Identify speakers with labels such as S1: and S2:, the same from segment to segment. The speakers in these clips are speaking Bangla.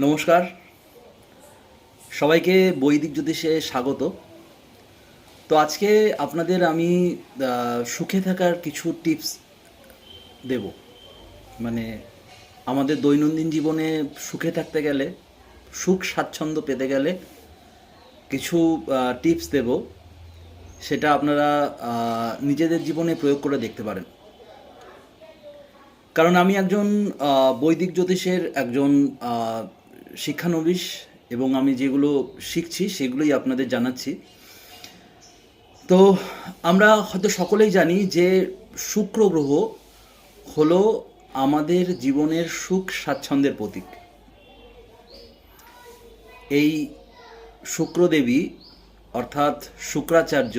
S1: নমস্কার। সবাইকে বৈদিক জ্যোতিষে স্বাগত। তো আজকে আপনাদের আমি সুখে থাকার কিছু টিপস দেব। মানে আমাদের দৈনন্দিন জীবনে সুখে থাকতে গেলে, সুখ স্বাচ্ছন্দ্য পেতে গেলে কিছু টিপস দেব। সেটা আপনারা নিজেদের জীবনে প্রয়োগ করে দেখতে পারেন। কারণ আমি একজন বৈদিক জ্যোতিষের একজন শিক্ষানবিশ এবং আমি যেগুলো শিখছি সেগুলোই আপনাদের জানাচ্ছি। তো আমরা হয়তো সকলেই জানি যে শুক্র গ্রহ হলো আমাদের জীবনের সুখ স্বাচ্ছন্দ্যের প্রতীক। এই শুক্রদেবী অর্থাৎ শুক্রাচার্য,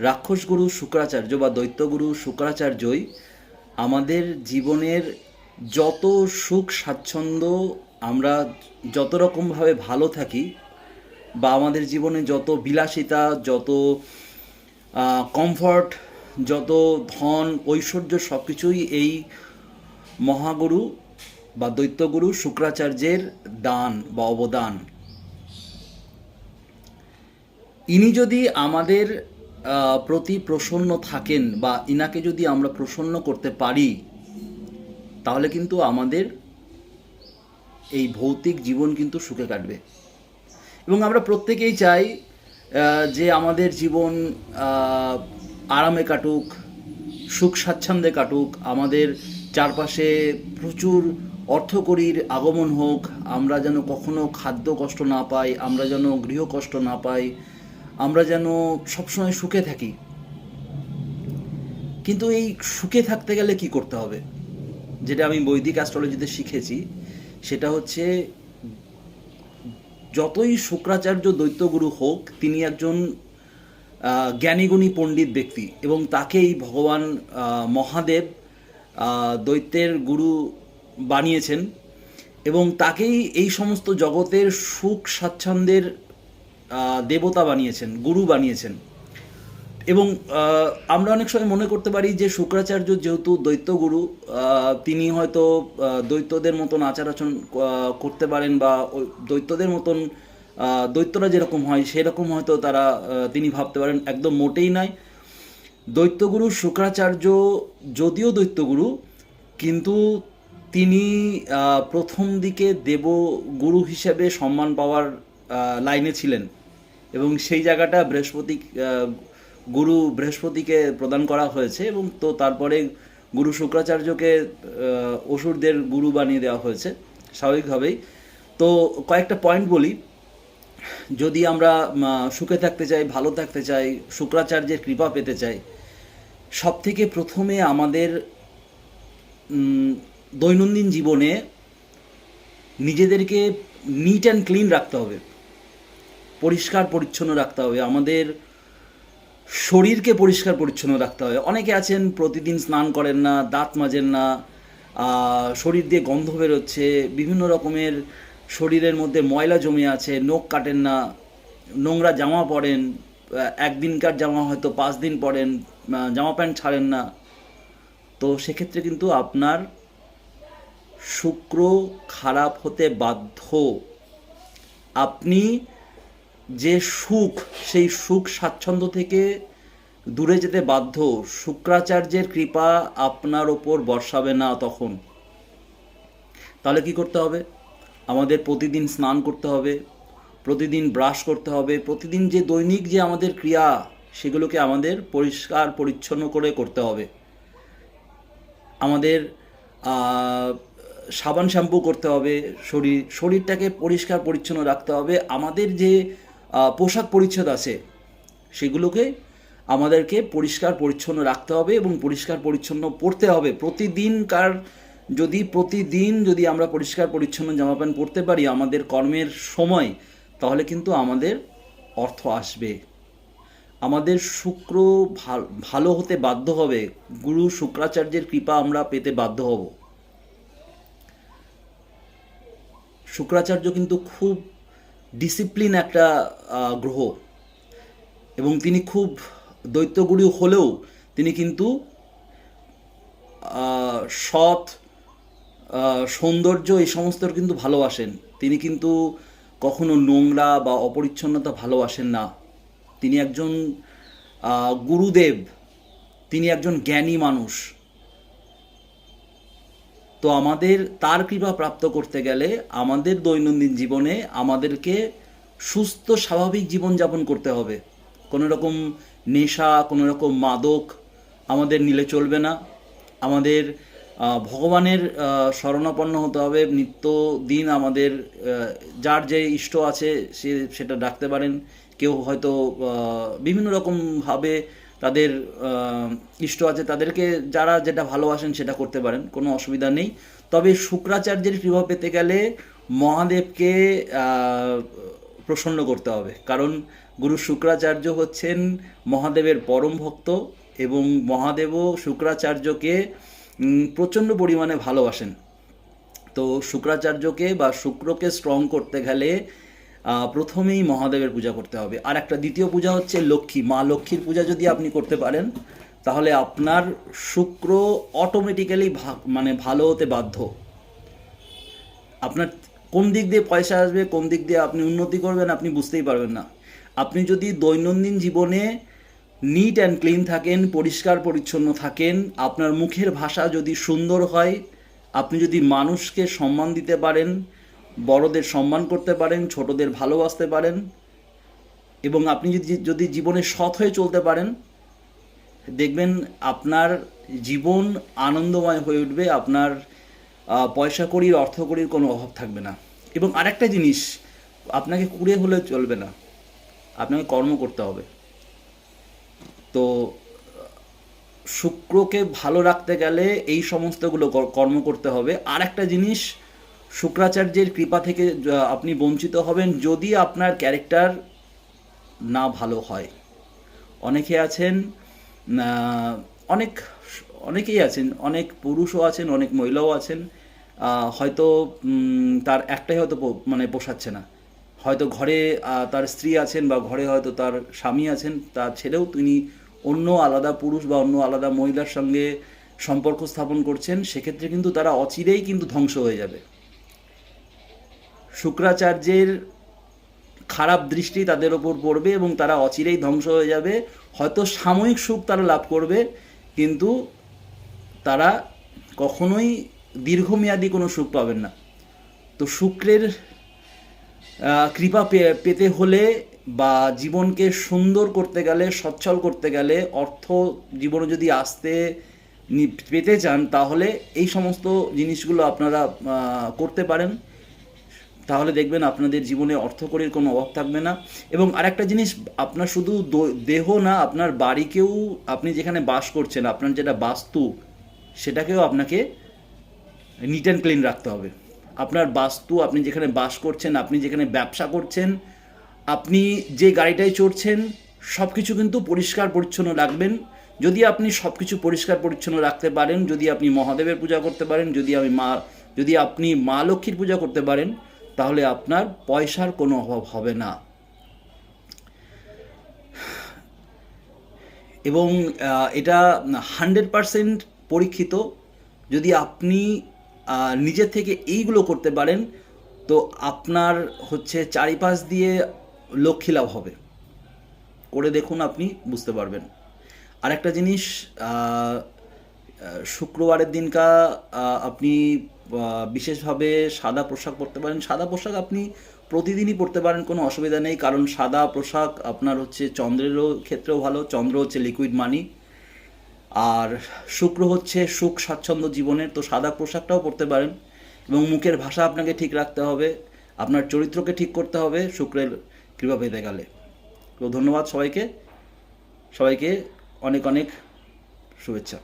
S1: রাক্ষসগুরু, শুক্রাচার্য বা দৈত্যগুরু, শুক্রাচার্যই আমাদের জীবনের যত সুখ স্বাচ্ছন্দ্য আমরা যত রকমভাবে ভালো থাকি, বা আমাদের জীবনে যত বিলাসিতা, যত কমফর্ট যত ধন, ঐশ্বর্য সব কিছুই এই মহাগুরু বা দৈত্যগুরু শুক্রাচার্যের দান বা অবদান। ইনি যদি আমাদের প্রতি প্রসন্ন থাকেন বা ইনাকে যদি আমরা প্রসন্ন করতে পারি তাহলে কিন্তু আমাদের এই ভৌতিক জীবন কিন্তু সুখে কাটবে। এবং আমরা প্রত্যেকেই চাই যে আমাদের জীবন আরামে কাটুক, সুখ স্বাচ্ছন্দ্যে কাটুক, আমাদের চারপাশে প্রচুর অর্থকরীর আগমন হোক, আমরা যেন কখনো খাদ্য কষ্ট না পাই, আমরা যেন গৃহ কষ্ট না পাই, আমরা যেন সবসময় সুখে থাকি। কিন্তু এই সুখে থাকতে গেলে কি করতে হবে? যেটা আমি বৈদিক অ্যাস্ট্রোলজিতে শিখেছি, সেটা হচ্ছে যতই শুক্রাচার্য দৈত্যগুরু হোক, তিনি একজন জ্ঞানীগুণী পণ্ডিত ব্যক্তি এবং তাকেই ভগবান মহাদেব দৈত্যের গুরু বানিয়েছেন এবং তাকেই এই সমস্ত জগতের সুখ স্বাচ্ছন্দ্যের দেবতা বানিয়েছেন, গুরু বানিয়েছেন। এবং আমরা অনেক সময় মনে করতে পারি যে শুক্রাচার্য যেহেতু দৈত্যগুরু তিনি হয়তো দৈত্যদের মতন আচার আচরণ করতে পারেন বা দৈত্যদের মতন দৈত্যরা যেরকম হয় সেরকম হয়তো তারা তিনি ভাবতে পারেন একদম মোটেই নয় দৈত্যগুরু শুক্রাচার্য যদিও দৈত্যগুরু, কিন্তু তিনি প্রথম দিকে দেবগুরু হিসেবে সম্মান পাওয়ার লাইনে ছিলেন। এবং সেই জায়গাটা বৃহস্পতি গুরু বৃহস্পতিকে প্রদান করা হয়েছে এবং তো তারপরে গুরু শুক্রাচার্যকে অসুরদের গুরু বানিয়ে দেওয়া হয়েছে, স্বাভাবিকভাবেই। তো কয়েকটা পয়েন্ট বলি। যদি আমরা সুখে থাকতে চাই, ভালো থাকতে চাই, শুক্রাচার্যের কৃপা পেতে চাই সব থেকে প্রথমে আমাদের দৈনন্দিন জীবনে নিজেদেরকে নিট অ্যান্ড ক্লিন রাখতে হবে। পরিষ্কার, পরিচ্ছন্ন রাখতে হবে। আমাদের শরীরকে পরিষ্কার পরিচ্ছন্ন রাখতে হবে অনেকে আছেন, প্রতিদিন স্নান করেন না, দাঁত মাজেন না শরীর দিয়ে গন্ধ বেরোচ্ছে, বিভিন্ন রকমের শরীরের মধ্যে ময়লা জমে আছে, নখ কাটেন না, নোংরা জামা পরেন একদিনকার জামা হয়তো পাঁচ দিন পরেন জামা প্যান্ট ছাড়েন না। তো সেক্ষেত্রে কিন্তু আপনার শুক্র খারাপ হতে বাধ্য। আপনি যে সুখ, সেই সুখ স্বাচ্ছন্দ্য থেকে দূরে যেতে বাধ্য, শুক্রাচার্যের কৃপা আপনার ওপর বর্ষাবে না তখন। তাহলে কি করতে হবে? আমাদের প্রতিদিন স্নান করতে হবে, প্রতিদিন ব্রাশ করতে হবে, প্রতিদিন যে দৈনিক যে আমাদের ক্রিয়া, সেগুলোকে আমাদের পরিষ্কার, পরিচ্ছন্ন করে করতে হবে। আমাদের সাবান শ্যাম্পু করতে হবে, শরীর, শরীরটাকে পরিষ্কার, পরিচ্ছন্ন রাখতে হবে। আমাদের যে পোশাক পরিচ্ছদ আছে। সেগুলোকে আমাদেরকে পরিষ্কার পরিচ্ছন্ন রাখতে হবে এবং পরিষ্কার পরিচ্ছন্ন পড়তে হবে। প্রতিদিনকার যদি, প্রতিদিন যদি আমরা পরিষ্কার পরিচ্ছন্ন জামা প্যান্ট পরতে পারি আমাদের কর্মের সময়, তাহলে কিন্তু আমাদের অর্থ আসবে। আমাদের শুক্র ভাল- ভালো হতে বাধ্য হবে। গুরু শুক্রাচার্যের কৃপা আমরা পেতে বাধ্য হব। শুক্রাচার্য কিন্তু খুব ডিসিপ্লিন একটা গ্রহ। এবং তিনি খুব দৈত্যগুরু হলেও তিনি কিন্তু সৎ সৌন্দর্য এই সমস্ত কিন্তু ভালোবাসেন। তিনি কিন্তু কখনো নোংরা বা অপরিচ্ছন্নতা ভালোবাসেন না। তিনি একজন গুরুদেব। তিনি একজন জ্ঞানী মানুষ। তো আমাদের তার কৃপা প্রাপ্ত করতে গেলে আমাদের দৈনন্দিন জীবনে আমাদেরকে সুস্থ, স্বাভাবিক জীবনযাপন করতে হবে। কোনো রকম নেশা, কোনো রকম মাদক আমাদের নিলে চলবে না। আমাদের ভগবানের শরণাপন্ন হতে হবে। নিত্য দিন আমাদের যার যে ইষ্ট আছে সে সেটা ডাকতে পারেন। কেউ হয়তো বিভিন্ন রকমভাবে তাদের ইষ্ট আছে, তাদেরকে যারা যেটা ভালোবাসেন সেটা করতে পারেন, কোনো অসুবিধা নেই। তবে শুক্রাচার্যের প্রভাব পেতে গেলে মহাদেবকে প্রসন্ন করতে হবে। কারণ গুরু শুক্রাচার্য হচ্ছেন মহাদেবের পরম ভক্ত এবং মহাদেবও শুক্রাচার্যকে প্রচণ্ড পরিমাণে ভালোবাসেন। তো শুক্রাচার্যকে বা শুক্রকে স্ট্রং করতে গেলে প্রথমেই মহাদেবের পূজা করতে হবে। আর একটা দ্বিতীয় পূজা হচ্ছে লক্ষ্মী। মা লক্ষ্মীর পূজা যদি আপনি করতে পারেন, তাহলে আপনার শুক্র অটোমেটিক্যালি মানে ভালো হতে বাধ্য। আপনার কোন দিক দিয়ে পয়সা আসবে, কোন দিক দিয়ে আপনি উন্নতি করবেন, আপনি বুঝতেই পারবেন না। আপনি যদি দৈনন্দিন জীবনে নিট অ্যান্ড ক্লিন থাকেন, পরিষ্কার পরিচ্ছন্ন থাকেন, আপনার মুখের ভাষা যদি সুন্দর হয়, আপনি যদি মানুষকে সম্মান দিতে পারেন বড়দের সম্মান করতে পারেন, ছোটদের ভালোবাসতে পারেন এবং আপনি যদি যদি জীবনে সৎ হয়ে চলতে পারেন, দেখবেন আপনার জীবন আনন্দময় হয়ে উঠবে, আপনার পয়সা কড়ির অর্থ কড়ির কোনো অভাব থাকবে না। এবং আরেকটা জিনিস, আপনাকে কুড়ে হলে চলবে না। আপনাকে কর্ম করতে হবে। তো, শুক্রকে ভালো রাখতে গেলে এই সমস্তগুলো কর্ম করতে হবে। আর একটা জিনিস শুক্রাচার্যের কৃপা থেকে আপনি বঞ্চিত হবেন যদি আপনার ক্যারেক্টার না ভালো হয়। অনেকে আছেন অনেক, অনেকেই আছেন, অনেক পুরুষও আছেন, অনেক মহিলাও আছেন হয়তো তার একটাই হয়তো মানে পোষাচ্ছে না। হয়তো ঘরে তার স্ত্রী আছেন বা ঘরে হয়তো তার স্বামী আছেন, তার ছেলেও তিনি অন্য আলাদা পুরুষ বা অন্য আলাদা মহিলার সঙ্গে সম্পর্ক স্থাপন করছেন, সেক্ষেত্রে কিন্তু তারা অচিরেই কিন্তু ধ্বংস হয়ে যাবে। শুক্রাচার্যের খারাপ দৃষ্টি তাদের ওপর পড়বে এবং তারা অচিরেই ধ্বংস হয়ে যাবে। হয়তো সাময়িক সুখ তারা লাভ করবে, কিন্তু তারা কখনোই দীর্ঘমেয়াদী কোনো সুখ পাবেন না। তো শুক্রের কৃপা পেতে হলে বা জীবনকে সুন্দর করতে গেলে, সচ্ছল করতে গেলে, অর্থ জীবনে যদি আসতে পেতে চান, তাহলে এই সমস্ত জিনিসগুলো আপনারা করতে পারেন। তাহলে দেখবেন আপনাদের জীবনে অর্থকরীর কোনো অভাব থাকবে না। এবং আরেকটা জিনিস, আপনার শুধু দেহ না, আপনার বাড়িকেও আপনি যেখানে বাস করছেন, আপনার যেটা বাস্তু, সেটাকেও আপনাকে নিট অ্যান্ড ক্লিন রাখতে হবে। আপনার বাস্তু, আপনি যেখানে বাস করছেন, আপনি যেখানে ব্যবসা করছেন, আপনি যে গাড়িটায় চড়ছেন সব কিছু কিন্তু পরিষ্কার পরিচ্ছন্ন রাখবেন। যদি আপনি সব কিছু পরিষ্কার পরিচ্ছন্ন রাখতে পারেন, যদি আপনি মহাদেবের পূজা করতে পারেন, যদি আমি মা, যদি আপনি মা লক্ষ্মীর পূজা করতে পারেন তাহলে আপনার পয়সার কোনো অভাব হবে না। এবং এটা হান্ড্রেড পারসেন্ট পরীক্ষিত। যদি আপনি নিজের থেকে এইগুলো করতে পারেন তো আপনার হচ্ছে চারিপাশ দিয়ে লক্ষ্মী লাভ হবে। করে দেখুন আপনি বুঝতে পারবেন। আরেকটা জিনিস আহ, আহ, শুক্রবারের দিনকা আপনি বিশেষভাবে সাদা পোশাক পরতে পারেন। সাদা পোশাক আপনি প্রতিদিনই পরতে পারেন, কোনো অসুবিধা নেই। কারণ সাদা পোশাক আপনার হচ্ছে চন্দ্রেরও ক্ষেত্রেও ভালো, চন্দ্র হচ্ছে লিকুইড মানি আর শুক্র হচ্ছে সুখ স্বাচ্ছন্দ্য জীবনের, তো সাদা পোশাকটাও পরতে পারেন। এবং মুখের ভাষা আপনাকে ঠিক রাখতে হবে, আপনার চরিত্রকে ঠিক করতে হবে শুক্রের কৃপা পেতে গেলে। তো ধন্যবাদ সবাইকে। সবাইকে অনেক অনেক শুভেচ্ছা।